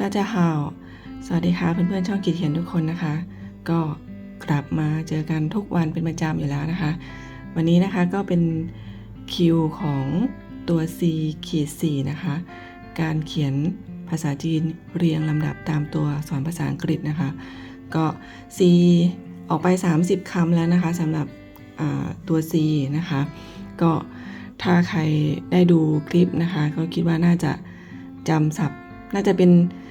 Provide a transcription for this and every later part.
大家好สวัสดีค่ะเพื่อนๆช่องกีเขียนทุกคนนะคะ ก็กลับมาเจอกันทุกวันเป็นประจำอยู่แล้วนะคะ วันนี้นะคะก็เป็นคิวของตัว C ขีด4นะคะ การเขียนภาษาจีนเรียงลำดับตามตัวสอนภาษาอังกฤษนะคะ ก็ C ออกไป 30คำแล้วนะคะสำหรับอ่าตัว C นะคะ ก็ถ้าใครได้ดูคลิปนะคะ ก็คิดว่าน่าจะจำศัพท์ น่าจะเป็นเอ่อ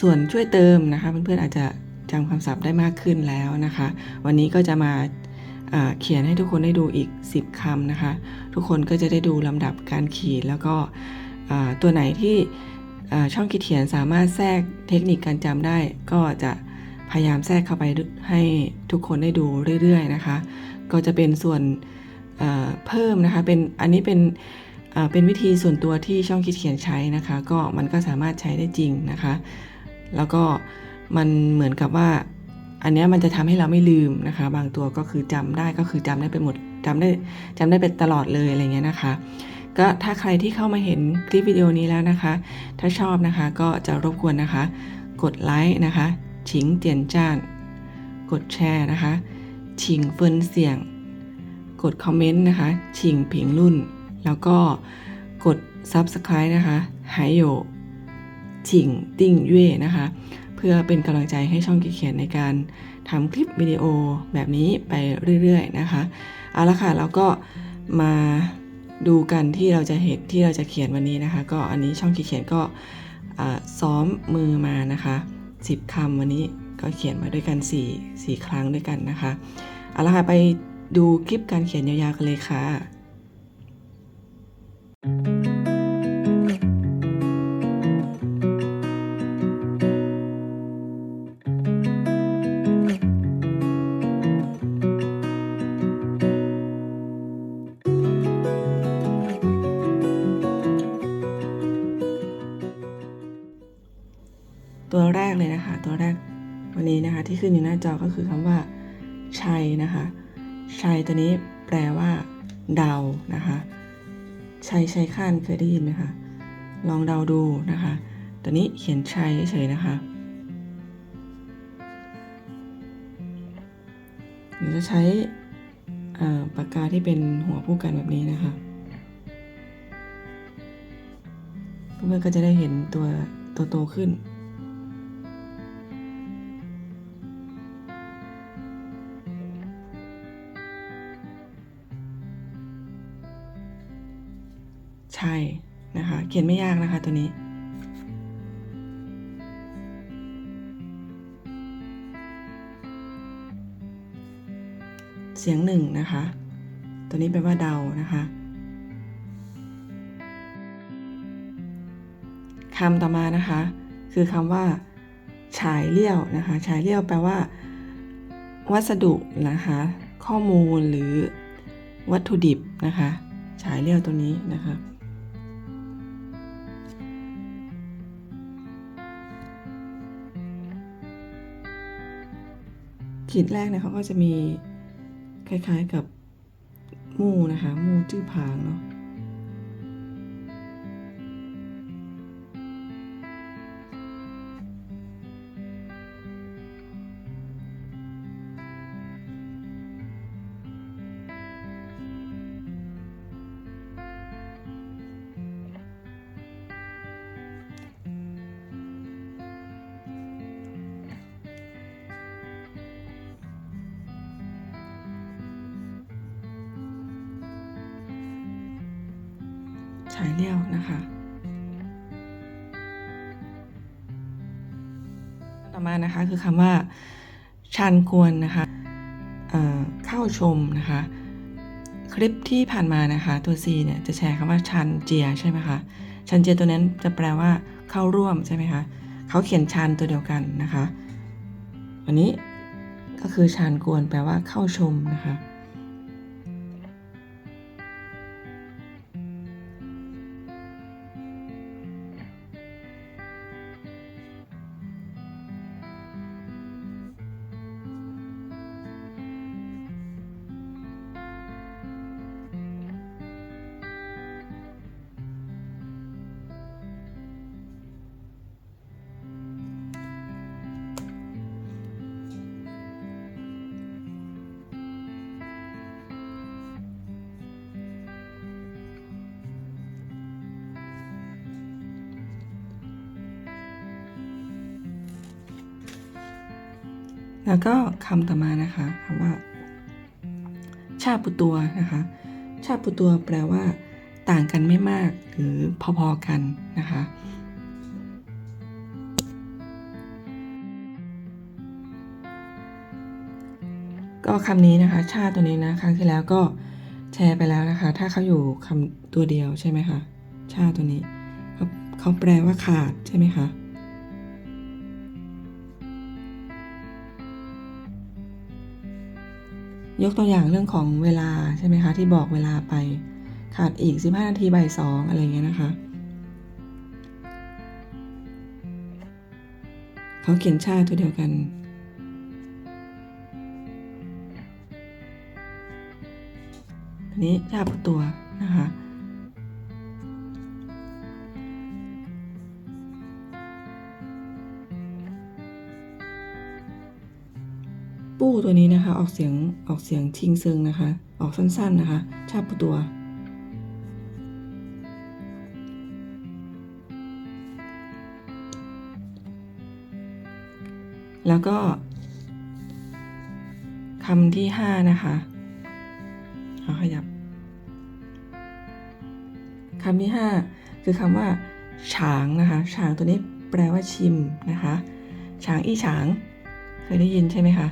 ส่วนช่วยเติมนะคะเพื่อนๆอาจจะจำคำศัพท์ได้มากขึ้นแล้วนะคะ วันนี้ก็จะมาเอ่อเขียนให้ทุกคนได้ดูอีก 10คำนะคะ ทุกคนก็จะได้ดูลำดับการเขียนแล้วก็ตัวไหนที่ช่องคิดเขียนสามารถแทรกเทคนิคการจำได้ ก็จะพยายามแทรกเข้าไปให้ทุกคนได้ดูเรื่อยๆนะคะ ก็จะเป็นส่วนเพิ่มนะคะเป็นอันนี้เป็น เป็นวิธีส่วนตัวที่ช่องคิดเขียนใช้นะคะ ก็มันก็สามารถใช้ได้จริงนะคะ แล้วก็มันเหมือนกับว่า อันนี้มันจะทำให้เราไม่ลืมนะคะ บางตัวก็คือจำได้ก็คือจำได้ไปหมดจำได้จำได้ไปตลอดเลยอะไรเงี้ยนะคะ ก็ถ้าใครที่เข้ามาเห็นคลิปวิดีโอนี้แล้วนะคะ ถ้าชอบนะคะก็จะรบกวนนะคะ กดไลค์นะคะฉิงเจียนจ้านกดแชร์นะคะฉิงเฟินเสียง กดคอมเมนต์นะคะฉิงผิงรุ่น แล้วก็กด Subscribe นะคะหายโยฉิงติ้งเย่นะคะ เพื่อเป็นกำลังใจให้ช่องคิดเขียนในการทำคลิปวิดีโอแบบนี้ไปเรื่อยๆนะคะ เอาละค่ะเราก็มาดูกันที่เราจะเห็นที่เราจะเขียนวันนี้นะคะ ก็อันนี้ช่องคิดเขียนก็ซ้อมมือมานะคะ 10คำวันนี้ก็เขียนมาด้วยกัน 4 4 ครั้งด้วยกันนะคะ เอาละค่ะไปดูคลิปการเขียนยาวๆกันเลยค่ะ ตัวแรกเลยนะคะ ตัวแรกวันนี้นะคะ ที่ขึ้นอยู่หน้าจอก็คือคำว่า ชัยนะคะชัยตัวนี้แปลว่าเดานะคะชัยชัยข้านเคยได้ยินไหมคะลองเดาดูนะคะ ตัวนี้เขียนชัยเฉยนะคะหรือจะใช้ปากกาที่เป็นหัวผู้กันแบบนี้นะคะเพื่อนๆก็จะได้เห็นตัวตัวโตขึ้น เขียนไม่ยากนะคะตัวนี้ เสียงหนึ่งนะคะ ตัวนี้แปลว่าเดานะคะคำต่อมานะคะ คือคำว่าฉายเลี่ยวนะคะฉายเลี่ยวแปลว่า วัสดุนะคะ ข้อมูลหรือวัตถุดิบนะคะฉายเลี่ยวตัวนี้นะคะ ขีดแรกเนี่ยเขาก็จะมีคล้ายๆกับมู่นะคะ มู่จื้อผางเนาะายเลี่ยวนะคะ ต่อมานะคะคือคำว่าชันกวนนะคะเเข้าชมนะคะ คลิปที่ผ่านมานะคะตัว C เนี่ยจะแชร์คำว่าชันเจียใช่ไหมคะชันเจียตัวนั้นจะแปลว่าเข้าร่วมใช่ไหมคะเขาเขียนชันตัวเดียวกันนะคะ อันนี้ก็คือชันกวนแปลว่าเข้าชมนะคะ แล้วก็คำต่อมานะคะคำว่า ชาปุตัวนะคะ ชาปุตัวแปลว่า ต่างกันไม่มากหรือพอๆกันนะคะ ก็คำนี้นะคะ ชาตัวนี้นะครั้งที่แล้วก็แชร์ไปแล้วนะคะ ถ้าเขาอยู่คำตัวเดียวใช่ไหมคะชาตัวนี้เขาเขาแปลว่าขาดใช่ไหมคะ ยกตัวอย่างเรื่องของเวลาใช่ไหมคะที่บอกเวลาไปขาดอีก 15 นาทีบ่ายสองอะไรเงี้ยนะคะ เขาเขียนชาตัวเดียวกันอันนี้ชาบตัวนะคะ ตัวนี้นะคะ ออกเสียงออกเสียงชิงซึงนะคะ ออกสั้นๆนะคะ ชาบตัว แล้วก็คำที่ห้านะคะเอาขยับคำที่ห้าคือคำว่าฉางนะคะฉางตัวนี้แปลว่าชิมนะคะฉางอี้ฉาง เคยได้ยินใช่ไหมคะ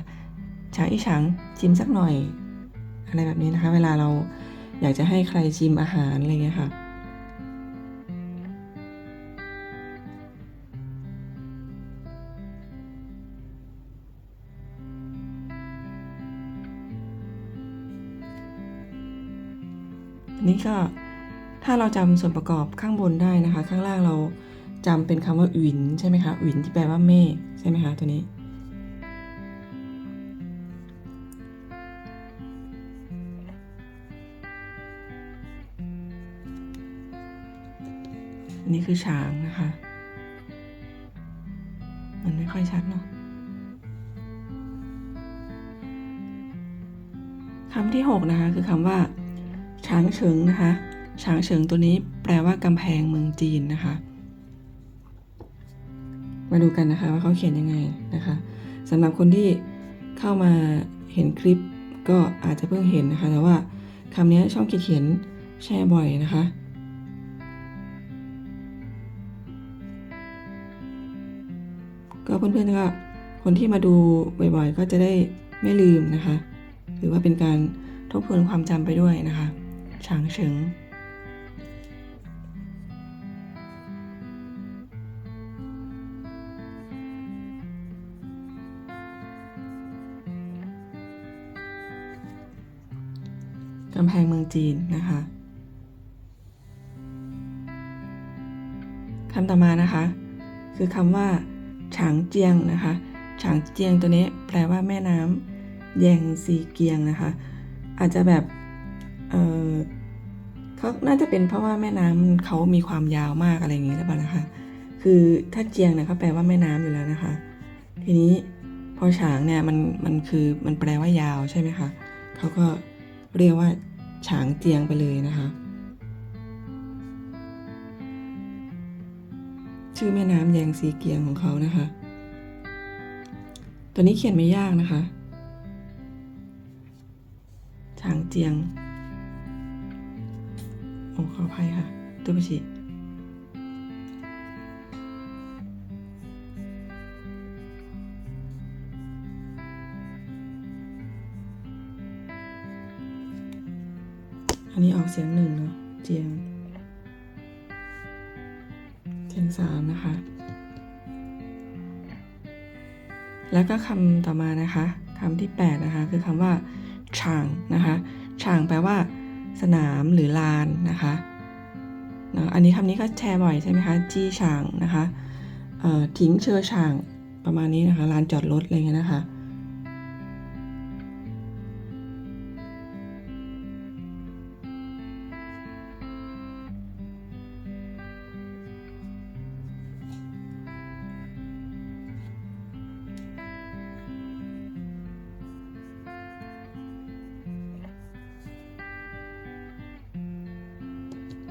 ฉาอีฉางชิมสักหน่อย อะไรแบบนี้นะคะ เวลาเราอยากจะให้ใครชิมอาหารอะไรเงี้ยค่ะอันนี้ก็ถ้าเราจำส่วนประกอบข้างบนได้นะคะ ข้างล่างเราจำเป็นคำว่าหวินใช่ไหมคะหวินที่แปลว่าเมฆใช่ไหมคะตัวนี้ นนี้คือช้างนะคะ มันไม่ค่อยชัดเนาะคำที่ 6 นะคะ คือคำว่า ช้างเฉิงนะคะ ช้างเฉิงตัวนี้แปลว่ากำแพงเมืองจีนนะคะ มาดูกันนะคะว่าเขาเขียนยังไงนะคะสำหรับคนที่เข้ามาเห็นคลิปก็อาจจะเพิ่งเห็นนะคะ แต่ว่าคำนี้ช่องเขียนแชร์บ่อยนะคะ ก็เพื่อนๆก็คนที่มาดูบ่อยๆ ก็จะได้ไม่ลืมนะคะ หรือว่าเป็นการทบทวนความจำไปด้วยนะคะฉางเฉิงกำแพงเมืองจีนนะคะคำต่อมานะคะ คือคำว่า ฉางเจียงนะคะฉางเจียงตัวนี้แปลว่าแม่น้ำแยงซีเกียงนะคะ อาจจะแบบเออเขาน่าจะเป็นเพราะว่าแม่น้ำเขามีความยาวมากอะไรอย่างนี้หรือเปล่านะคะ คือถ้าเจียงเนี่ยเขาแปลว่าแม่น้ำอยู่แล้วนะคะ ทีนี้พอฉางเนี่ยมันมันคือมันแปลว่ายาวใช่ไหมคะเขาก็เรียกว่าฉางเจียงไปเลยนะคะ ชื่อแม่น้ำแยงซีเกียงของเขานะคะ ตัวนี้เขียนไม่ยากนะคะฉางเจียงโอ้ขออภัยค่ะตัวประชิอันนี้ออกเสียงหนึ่งเนาะเจียง สามนะคะ แล้วก็คำต่อมานะคะคำที่8นะคะคือคำว่าช่างนะคะช่างแปลว่า สนามหรือลานนะคะนอะอันนี้คำนี้ก็แชร์บ่อยใช่ไหมคะจี้ช่างนะคะทิ้งเชอช่างประมาณนี้นะคะลานจอดรถอะไรเงี้ยนะคะ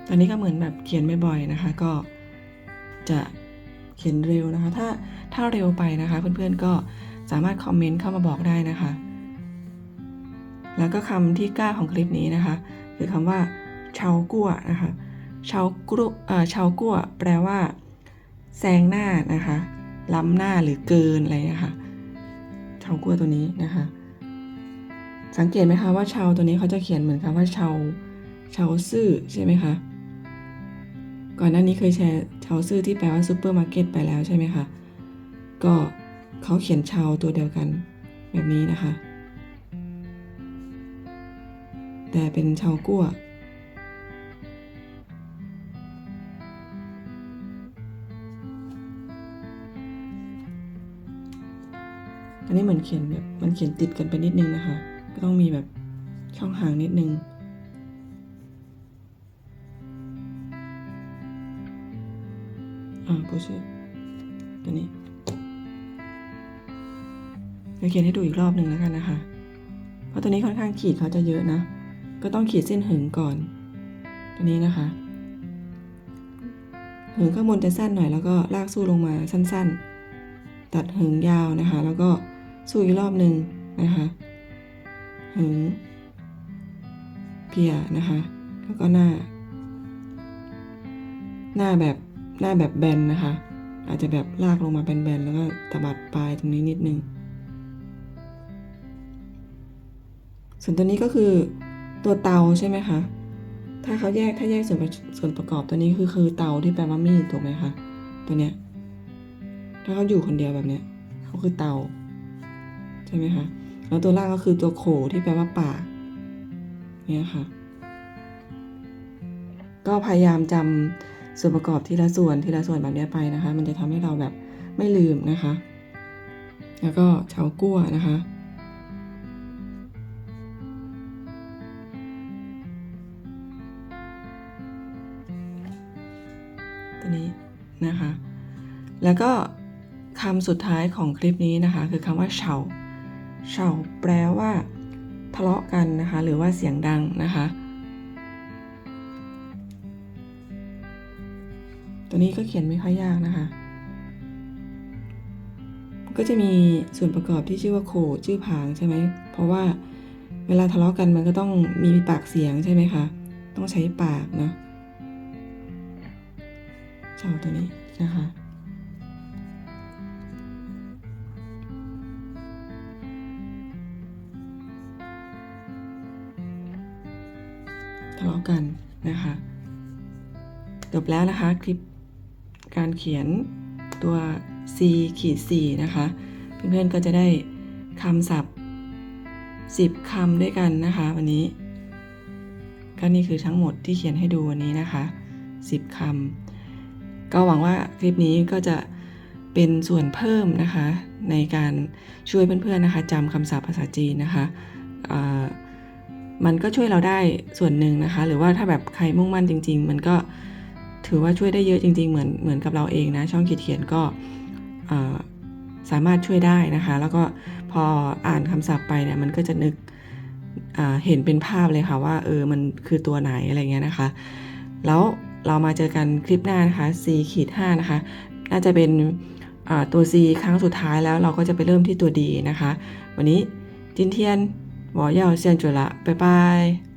อันนี้ก็เหมือนแบบเขียนบ่อยๆนะคะ ก็จะเขียนเร็วนะคะ ถ้าถ้าเร็วไปนะคะ เพื่อนๆก็สามารถคอมเมนต์เข้ามาบอกได้นะคะ แล้วก็คำที่9ของคลิปนี้นะคะ คือคำว่าเชากั่วนะคะเชากุเอ่อเชากั่วแปลว่า แซงหน้านะคะ ล้ำหน้าหรือเกินอะไรนะคะเชากั่วตัวนี้นะคะ สังเกตไหมคะว่าเชาตัวนี้เขาจะเขียนเหมือนคำว่าเชาเชาซื่อใช่ไหมคะ ก่อนหน้านี้เคยแชร์เชาซื่อที่แปลว่าซูเปอร์มาร์เก็ตไปแล้วใช่ไหมคะ ก็เขาเขียนเชาตัวเดียวกันแบบนี้นะคะ แต่เป็นเชากั่วอันนี้เหมือนเขียนแบบมันเขียนติดกันไปนิดนึงนะคะ ก็ต้องมีแบบช่องห่างนิดนึง อ่า不是ตัวนี้เดี๋ยวเขียนให้ดูอีกรอบหนึ่งแล้วกันนะคะ เพราะตัวนี้ค่อนข้างขีดเขาจะเยอะนะ ก็ต้องขีดเส้นหึงก่อน ตัวนี้นะคะ หึงข้างบนจะสั้นหน่อยแล้วก็ลากสู้ลงมาสั้น ๆ ตัดหึงยาวนะคะ แล้วก็สู้อีกรอบหนึ่งนะคะหึงเพียนะคะ แล้วก็หน้า หน้าแบบ หน้าแบบแบนนะคะ อาจจะแบบลากลงมาแบนๆแล้วก็ตบัดปลายตรงนี้นิดนึง ส่วนตัวนี้ก็คือตัวเตาใช่ไหมคะ ถ้าเขาแยกถ้าแยกส่วนประส่วนประกอบตัวนี้คือคือเตาที่แปลว่ามีดถูกไหมคะ ตัวเนี้ย ถ้าเขาอยู่คนเดียวแบบเนี้ยเขาคือเตาใช่ไหมคะ แล้วตัวล่างก็คือตัวโขที่แปลว่าปากเนี่ยค่ะ ก็พยายามจำ ส่วนประกอบทีละส่วนทีละส่วนแบบนี้ไปนะคะ มันจะทำให้เราแบบไม่ลืมนะคะ แล้วก็เฉากั้วนะคะตัวนี้นะคะ แล้วก็คำสุดท้ายของคลิปนี้นะคะ คือคำว่าเฉาเฉาแปลว่า ทะเลาะกันนะคะ หรือว่าเสียงดังนะคะ ตัวนี้ก็เขียนไม่ค่อยยากนะคะ ก็จะมีส่วนประกอบที่ชื่อว่าโคชื่อผางใช่ไหม เพราะว่าเวลาทะเลาะกันมันก็ต้องมีปากเสียงใช่ไหมคะ ต้องใช้ปากเนาะเจ้าตัวนี้นะคะทะเลาะกันนะคะ จบแล้วนะคะคลิป การเขียนตัว C ขีด4นะคะ เพื่อนๆก็จะได้คำศัพท์ 10คำด้วยกันนะคะ วันนี้ ก็นี่คือทั้งหมดที่เขียนให้ดูวันนี้นะคะ 10คำก็หวังว่าคลิปนี้ก็จะเป็นส่วนเพิ่มนะคะ ในการช่วยเพื่อนๆนะคะจำคำศัพท์ภาษาจีนนะคะมันก็ช่วยเราได้ส่วนหนึ่งนะคะ หรือว่าถ้าแบบใครมุ่งมั่นจริง ๆ มันก็ ถือว่าช่วยได้เยอะจริง ๆ เหมือนเหมือนกับเราเองนะ ช่องขีดเขียนก็สามารถช่วยได้นะคะ แล้วก็พออ่านคำศัพท์ไปเนี่ยมันก็จะนึกเห็นเป็นภาพเลยค่ะว่าเออมันคือตัวไหนอะไรเงี้ยนะคะ แล้วเรามาเจอกันคลิปหน้านะคะ C ขีด5นะคะ น่าจะเป็นตัว C ครั้งสุดท้ายแล้วเราก็จะไปเริ่มที่ตัว D นะคะ วันนี้จินเทียนหมอเยาเซียนจุละบ๊ายบาย